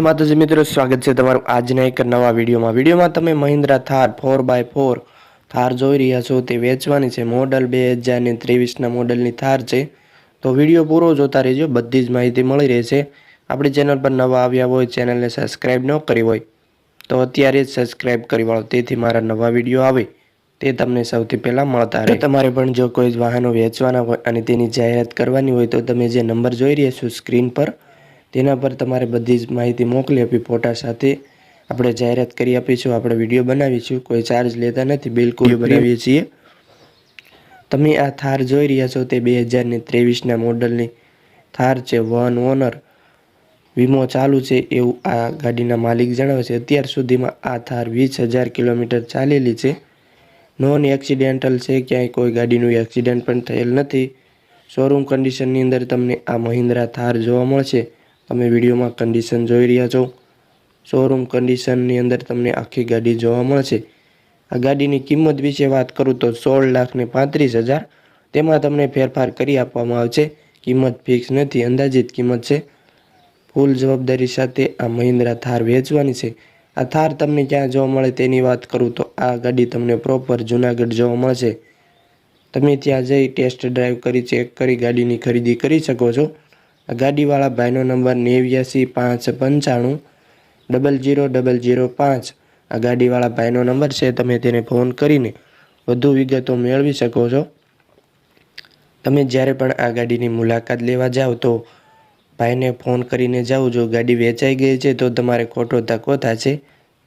માતાજી, મિત્રો, સ્વાગત છે તમારું આજના એક નવા વિડીયોમાં. વિડીયોમાં તમે Mahindra Thar four by four Thar જોઈ રહ્યા છો. તે વેચવાની છે મોડલ બે હજાર ને ત્રેવીસના મોડલની થાર છે. તો વીડિયો પૂરો જોતા રહેજો, બધી જ માહિતી મળી રહેશે. આપણી ચેનલ પર નવા આવ્યા હોય, ચેનલને સબસ્ક્રાઈબ ન કરી હોય, તો અત્યારે જ સબસ્ક્રાઈબ કરી વાળો. તેથી મારા નવા વીડિયો આવે, તે તમને સૌથી પહેલાં મળતા રહે. તમારે પણ જો કોઈ વાહનો વેચવાના હોય અને તેની જાહેરાત કરવાની હોય, તો તમે જે નંબર જોઈ રહ્યા છો, સ્ક્રીન પર તેના પર તમારે બધી જ માહિતી મોકલી આપી ફોટા સાથે આપણે જાહેરાત કરી આપીશું આપણે વીડિયો બનાવીશું કોઈ ચાર્જ લેતા નથી બિલકુલ બનાવીએ છીએ. તમે આ થાર જોઈ રહ્યા છો તે બે હજાર ને ત્રેવીસના મોડલની થાર છે વન ઓનર. વીમો ચાલુ છે એવું આ ગાડીના માલિક જણાવે છે. અત્યાર સુધીમાં આ થાર વીસ હજાર કિલોમીટર ચાલેલી છે. નોન એક્સિડેન્ટલ છે ક્યાંય કોઈ ગાડીનું એક્સિડન્ટ પણ થયેલ નથી. શોરૂમ કન્ડિશનની અંદર તમને આ મહિન્દ્રા થાર જોવા મળશે. તમે વિડીયોમાં કન્ડિશન જોઈ રહ્યા છો. શોરૂમ કન્ડિશનની અંદર તમને આખી ગાડી જોવા મળશે. આ ગાડીની કિંમત વિશે વાત કરું તો સોળ લાખ ને પાંત્રીસ હજાર. તેમાં તમને ફેરફાર કરી આપવામાં આવશે. કિંમત ફિક્સ નથી, અંદાજિત કિંમત છે. ફૂલ જવાબદારી સાથે આ મહિન્દ્રા થાર વેચવાની છે. આ થાર તમને ક્યાં જોવા મળે તેની વાત કરું તો આ ગાડી તમને પ્રોપર જુનાગઢ જોવા મળશે. તમે ત્યાં જઈ ટેસ્ટ ડ્રાઈવ કરી ચેક કરી ગાડીની ખરીદી કરી શકો છો. આ ગાડીવાળા ભાઈનો નંબર નેવ્યાસી પાંચ પંચાણું ડબલ જીરો ડબલ જીરો પાંચ. આ ગાડીવાળા ભાઈનો નંબર છે, તમે તેને ફોન કરીને વધુ વિગતો મેળવી શકો છો. તમે જ્યારે પણ આ ગાડીની મુલાકાત લેવા જાઓ તો ભાઈને ફોન કરીને જાઓ. જો ગાડી વેચાઈ ગઈ છે, તો તમારે ખોટો ધક્કો થશે.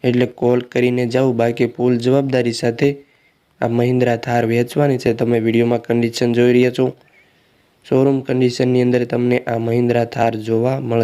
એટલે કોલ કરીને જાઓ. બાકી ફૂલ જવાબદારી સાથે આ મહિન્દ્રા થાર વેચવાની છે. તમે વિડીયોમાં કન્ડિશન જોઈ રહ્યા છો. શોરૂમ કન્ડિશનની અંદર તમને આ મહિન્દ્રા થાર જોવા મળશે.